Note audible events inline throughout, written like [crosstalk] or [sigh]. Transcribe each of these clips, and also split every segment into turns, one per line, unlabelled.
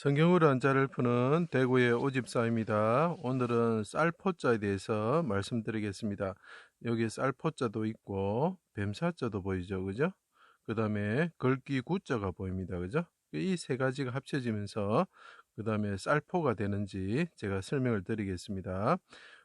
성경으로 한자를 푸는 대구의 오집사입니다. 오늘은 쌀포자에 대해서 말씀드리겠습니다. 여기 쌀포자도 있고 뱀사자도 보이죠, 그죠? 그 다음에 걸기 구자가 보입니다, 그죠? 이 세 가지가 합쳐지면서 그 다음에 쌀포가 되는지 제가 설명을 드리겠습니다.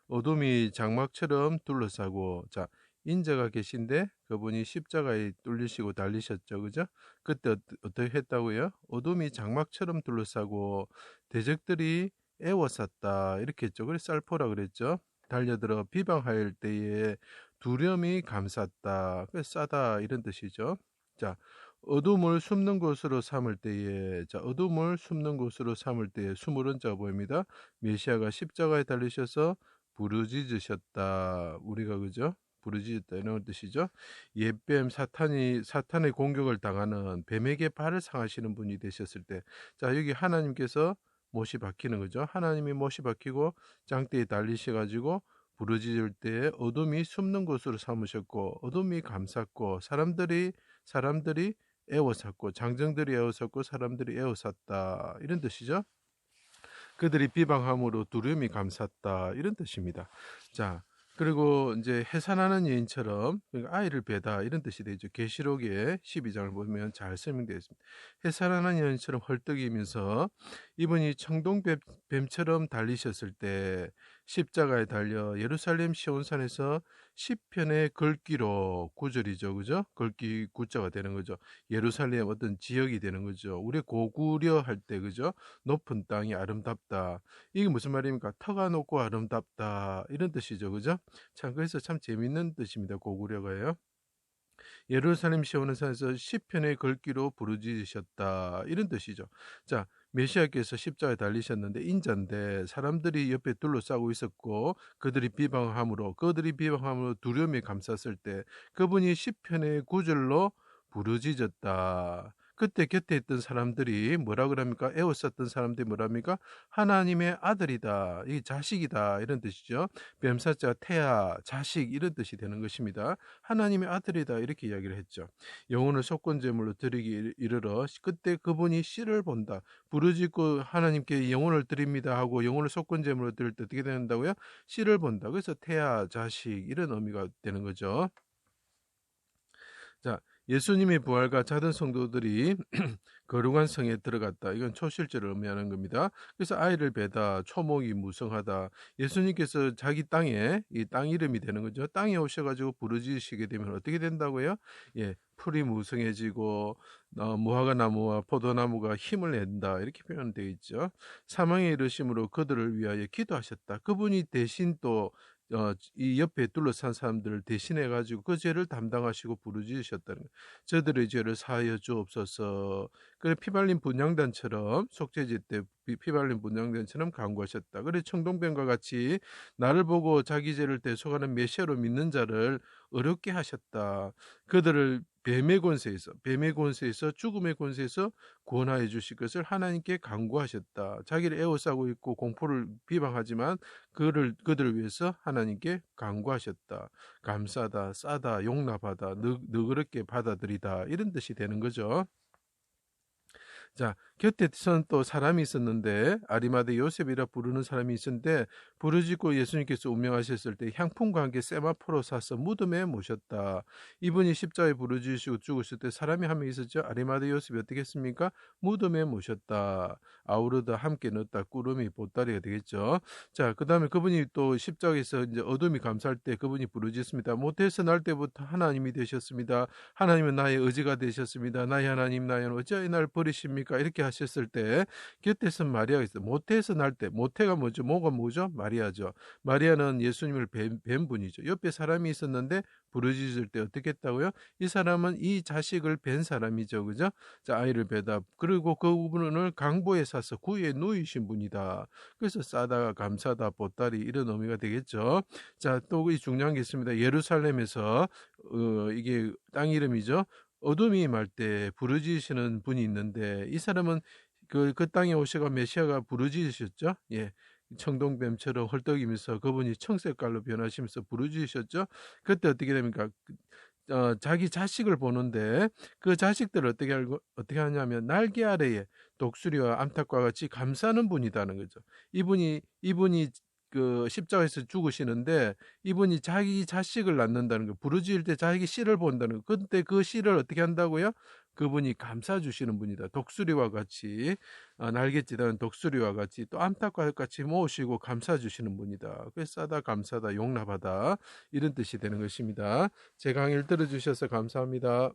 어둠이 장막처럼 둘러싸고 자 인자가 계신데 그분이 십자가에 뚫리시고 달리셨죠. 그죠? 그때 어, 어떻게 했다고요? 어둠이 장막처럼 둘러싸고 대적들이 애워쌌다. 이렇게 했죠. 그래서 쌀포라 그랬죠. 달려들어 비방할 때에 두려움이 감쌌다. 싸다. 이런 뜻이죠. 자, 어둠을 숨는 곳으로 삼을 때에 자 어둠을 숨는 곳으로 삼을 때에 숨을 자가 보입니다. 메시아가 십자가에 달리셔서 부르짖으셨다. 우리가 그죠? 부르짖었다 이런 뜻이죠. 옛뱀 사탄이 사탄의 공격을 당하는 뱀에게 발을 상하시는 분이 되셨을 때, 자 여기 하나님께서 못이 박히는 거죠. 하나님이 못이 박히고 장대에 달리셔 가지고 부르짖을 때 어둠이 숨는 곳으로 삼으셨고 어둠이 감쌌고 사람들이 사람들이 애워쌌고 장정들이 애워쌌고 사람들이 애워쌌다 이런 뜻이죠. 그들이 비방함으로 두려움이 감쌌다 이런 뜻입니다. 자 그리고 이제 해산하는 여인처럼 그러니까 아이를 배다 이런 뜻이 되죠. 계시록의 12장을 보면 잘 설명되어 있습니다. 해산하는 여인처럼 헐떡이면서 이분이 청동 뱀처럼 달리셨을 때 십자가에 달려 예루살렘 시온산에서 시편의 걸기로 구절이죠. 그죠? 걸기 구자가 되는 거죠. 예루살렘 어떤 지역이 되는 거죠. 우리 고구려 할 때 그죠? 높은 땅이 아름답다. 이게 무슨 말입니까? 터가 높고 아름답다. 이런 뜻이죠. 그죠? 참 그래서 참 재밌는 뜻입니다. 고구려가요. 예루살렘 시온는 산에서 시편의 걸기로 부르짖으셨다. 이런 뜻이죠. 자, 메시아께서 십자가에 달리셨는데 인자인데 사람들이 옆에 둘러싸고 있었고 그들이 비방함으로 그들이 비방함으로 두려움이 감쌌을 때 그분이 시편의 구절로 부르짖었다. 그때 곁에 있던 사람들이 뭐라 그럽니까? 애워쌌던 사람들이 뭐랍니까? 하나님의 아들이다. 이 자식이다. 이런 뜻이죠. 뱀사자 태아, 자식 이런 뜻이 되는 것입니다. 하나님의 아들이다. 이렇게 이야기를 했죠. 영혼을 속건제물로 드리기 이르러 그때 그분이 씨를 본다. 부르짖고 하나님께 영혼을 드립니다 하고 영혼을 속건제물로 드릴 때 어떻게 된다고요? 씨를 본다. 그래서 태아, 자식 이런 의미가 되는 거죠. 자, 예수님의 부활과 자든 성도들이 [clears throat] 거룩한 성에 들어갔다. 이건 초실제를 의미하는 겁니다. 그래서 아이를 배다, 초목이 무성하다. 예수님께서 자기 땅에 이 땅 이름이 되는 거죠. 땅에 오셔가지고 부르짖으시게 되면 어떻게 된다고요? 예, 풀이 무성해지고 어, 무화과 나무와 포도나무가 힘을 낸다 이렇게 표현되어 있죠. 사망에 이르심으로 그들을 위하여 기도하셨다. 그분이 대신 또 어, 이 옆에 둘러싼 사람들을 대신해 가지고 그 죄를 담당하시고 부르짖으셨다는 거예요. 저들의 죄를 사하여 주옵소서. 그래 피발린 분양단처럼 속죄제 때 피발린 분양단처럼 강구하셨다. 그래 청동병과 같이 나를 보고 자기 죄를 대속하는 메시아로 믿는 자를 어렵게 하셨다. 그들을 뱀의 권세에서 뱀의 권세에서 죽음의 권세에서 구원하여 주실 것을 하나님께 강구하셨다. 자기를 에워싸고 있고 공포를 비방하지만 그를 그들을 위해서 하나님께 강구하셨다. 감싸다, 싸다, 용납하다, 느, 너그럽게 받아들이다 이런 뜻이 되는 거죠. 자, 곁에 선 또 사람이 있었는데 아리마대 요셉이라 부르는 사람이 있었는데 부르짖고 예수님께서 운명하셨을 때 향품과 함께 세마포로 사서 무덤에 모셨다. 이분이 십자에 부르짖으시고 죽으실 때 사람이 한 명 있었죠. 아리마대 요셉이 어떻게 했습니까? 무덤에 모셨다. 아우르다 함께 넣었다. 꾸름이 보따리가 되겠죠. 자, 그 다음에 그분이 또 십자에서 이제 어둠이 감쌀 때 그분이 부르짖습니다. 못해서 날 때부터 하나님이 되셨습니다. 하나님은 나의 의지가 되셨습니다. 나의 하나님 나의 어찌하여 날 버리십니까? 이렇게 하셨을 때 곁에서 마리아가 있어. 모태에서 날 때 모태가 뭐죠? 뭐가 뭐죠? 마리아죠. 마리아는 예수님을 뵌, 뵌 분이죠. 옆에 사람이 있었는데 부르짖을 때 어떻게 했다고요? 이 사람은 이 자식을 뵌 사람이죠. 그죠? 자, 아이를 배다. 그리고 그 부분을 강보에 사서 구에 누이신 분이다. 그래서 싸다, 감사다, 보따리 이런 의미가 되겠죠. 자, 또 이 중요한 게 있습니다. 예루살렘에서 어, 이게 땅 이름이죠. 어둠이 임할 때 부르짖으시는 분이 있는데 이 사람은 그, 그 땅에 오셔가 메시아가 부르짖으셨죠. 예. 청동뱀처럼 헐떡이면서 그분이 청색깔로 변하시면서 부르짖으셨죠. 그때 어떻게 됩니까? 어, 자기 자식을 보는데 그 자식들을 어떻게 알고 어떻게 하냐면 날개 아래에 독수리와 암탉과 같이 감싸는 분이다는 거죠. 이분이 이분이 그 십자가에서 죽으시는데 이분이 자기 자식을 낳는다는 거 부르짖을 때 자기 씨를 본다는 거 근데 그 씨를 어떻게 한다고요? 그분이 감싸 주시는 분이다. 독수리와 같이 어, 날갯짓하는 독수리와 같이 또 암탉과 같이 모으시고 감싸 주시는 분이다. 그래서 싸다 감싸다 용납하다 이런 뜻이 되는 것입니다. 제 강의를 들어주셔서 감사합니다.